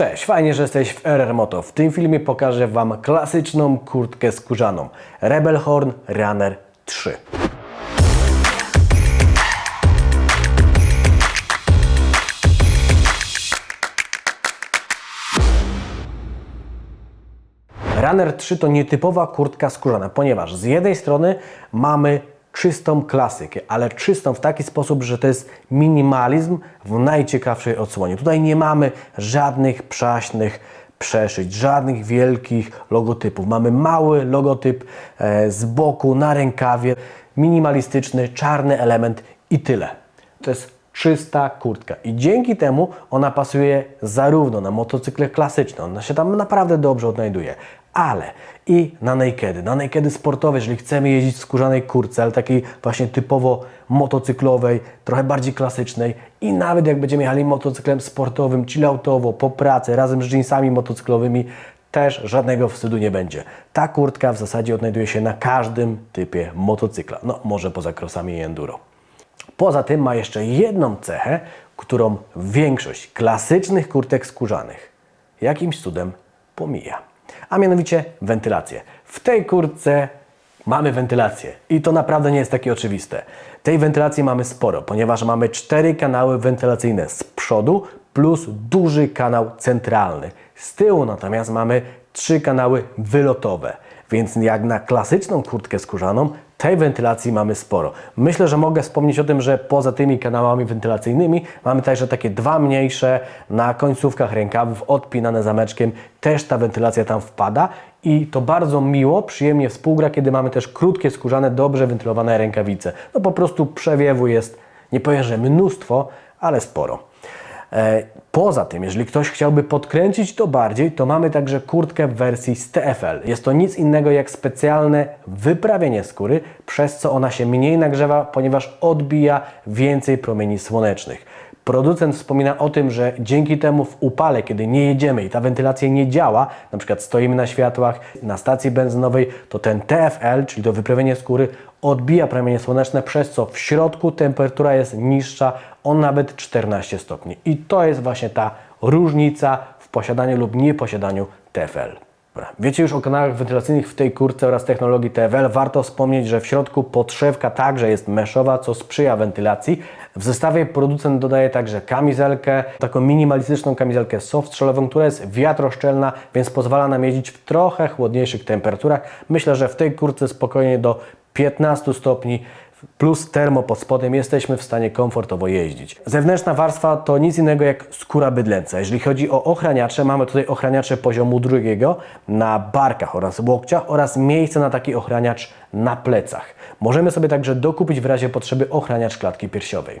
Cześć, fajnie, że jesteś w RR Moto. W tym filmie pokażę Wam klasyczną kurtkę skórzaną Rebel Horn Runner 3. Runner 3 to nietypowa kurtka skórzana, ponieważ z jednej strony mamy czystą klasykę, ale czystą w taki sposób, że to jest minimalizm w najciekawszej odsłonie. Tutaj nie mamy żadnych przaśnych przeszyć, żadnych wielkich logotypów. Mamy mały logotyp e, z boku na rękawie, minimalistyczny, czarny element i tyle. To jest czysta kurtka i dzięki temu ona pasuje zarówno na motocykle klasyczne, ona się tam naprawdę dobrze odnajduje, ale i na nakedy, na nakedy sportowe, jeżeli chcemy jeździć w skórzanej kurtce, ale takiej właśnie typowo motocyklowej, trochę bardziej klasycznej i nawet jak będziemy jechali motocyklem sportowym, chilloutowo, po pracy, razem z jeansami motocyklowymi, też żadnego wstydu nie będzie. Ta kurtka w zasadzie odnajduje się na każdym typie motocykla, no może poza crossami i enduro. Poza tym ma jeszcze jedną cechę, którą większość klasycznych kurtek skórzanych jakimś cudem pomija. A mianowicie wentylację. W tej kurtce mamy wentylację i to naprawdę nie jest takie oczywiste. Tej wentylacji mamy sporo, ponieważ mamy cztery kanały wentylacyjne z przodu plus duży kanał centralny. Z tyłu natomiast mamy trzy kanały wylotowe. Więc jak na klasyczną kurtkę skórzaną, tej wentylacji mamy sporo. Myślę, że mogę wspomnieć o tym, że poza tymi kanałami wentylacyjnymi mamy także takie dwa mniejsze na końcówkach rękawów odpinane zameczkiem. Też ta wentylacja tam wpada i to bardzo miło, przyjemnie współgra, kiedy mamy też krótkie, skórzane, dobrze wentylowane rękawice. No po prostu przewiewu jest, nie powiem, że mnóstwo, ale sporo. E, Poza tym, jeżeli ktoś chciałby podkręcić to bardziej, to mamy także kurtkę w wersji z TFL. Jest to nic innego jak specjalne wyprawienie skóry, przez co ona się mniej nagrzewa, ponieważ odbija więcej promieni słonecznych. Producent wspomina o tym, że dzięki temu w upale, kiedy nie jedziemy i ta wentylacja nie działa, na przykład stoimy na światłach, na stacji benzynowej, to ten TFL, czyli to wyprawienie skóry, odbija promienie słoneczne, przez co w środku temperatura jest niższa o nawet 14 stopni. I to jest właśnie ta różnica w posiadaniu lub nieposiadaniu TFL. Wiecie już o kanałach wentylacyjnych w tej kurce oraz technologii TFL. Warto wspomnieć, że w środku podszewka także jest meszowa, co sprzyja wentylacji. W zestawie producent dodaje także kamizelkę, taką minimalistyczną kamizelkę softshellową, która jest wiatroszczelna, więc pozwala nam jeździć w trochę chłodniejszych temperaturach. Myślę, że w tej kurce spokojnie do 15 stopni plus termo pod spodem jesteśmy w stanie komfortowo jeździć. Zewnętrzna warstwa to nic innego jak skóra bydlęca. Jeżeli chodzi o ochraniacze, mamy tutaj ochraniacze poziomu drugiego na barkach oraz łokciach oraz miejsce na taki ochraniacz na plecach. Możemy sobie także dokupić w razie potrzeby ochraniacz klatki piersiowej.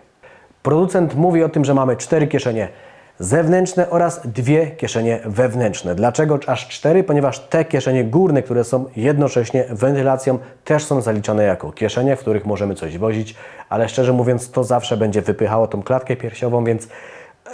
Producent mówi o tym, że mamy cztery kieszenie zewnętrzne oraz dwie kieszenie wewnętrzne. Dlaczego aż cztery? Ponieważ te kieszenie górne, które są jednocześnie wentylacją, też są zaliczone jako kieszenie, w których możemy coś wozić, ale szczerze mówiąc, to zawsze będzie wypychało tą klatkę piersiową, więc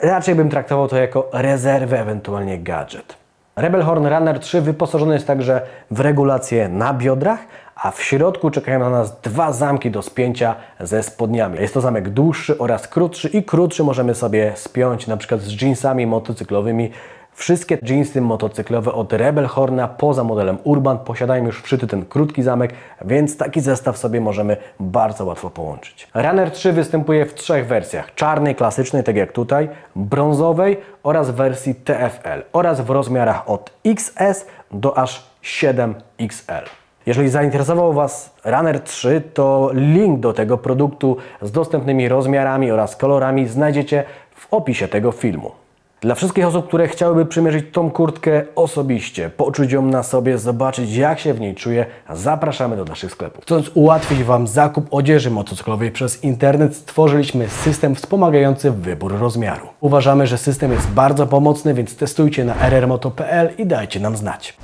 raczej bym traktował to jako rezerwę, ewentualnie gadżet. Rebel Horn Runner 3 wyposażony jest także w regulację na biodrach, a w środku czekają na nas dwa zamki do spięcia ze spodniami. Jest to zamek dłuższy oraz krótszy i krótszy możemy sobie spiąć na przykład z jeansami motocyklowymi. Wszystkie jeansy motocyklowe od Rebel Horna poza modelem Urban posiadają już wszyty ten krótki zamek, więc taki zestaw sobie możemy bardzo łatwo połączyć. Runner 3 występuje w trzech wersjach. Czarnej, klasycznej, tak jak tutaj, brązowej oraz wersji TFL oraz w rozmiarach od XS do aż 7XL. Jeżeli zainteresował Was Runner 3, to link do tego produktu z dostępnymi rozmiarami oraz kolorami znajdziecie w opisie tego filmu. Dla wszystkich osób, które chciałyby przymierzyć tą kurtkę osobiście, poczuć ją na sobie, zobaczyć jak się w niej czuje, zapraszamy do naszych sklepów. Chcąc ułatwić Wam zakup odzieży motocyklowej przez internet, stworzyliśmy system wspomagający wybór rozmiaru. Uważamy, że system jest bardzo pomocny, więc testujcie na rrmoto.pl i dajcie nam znać.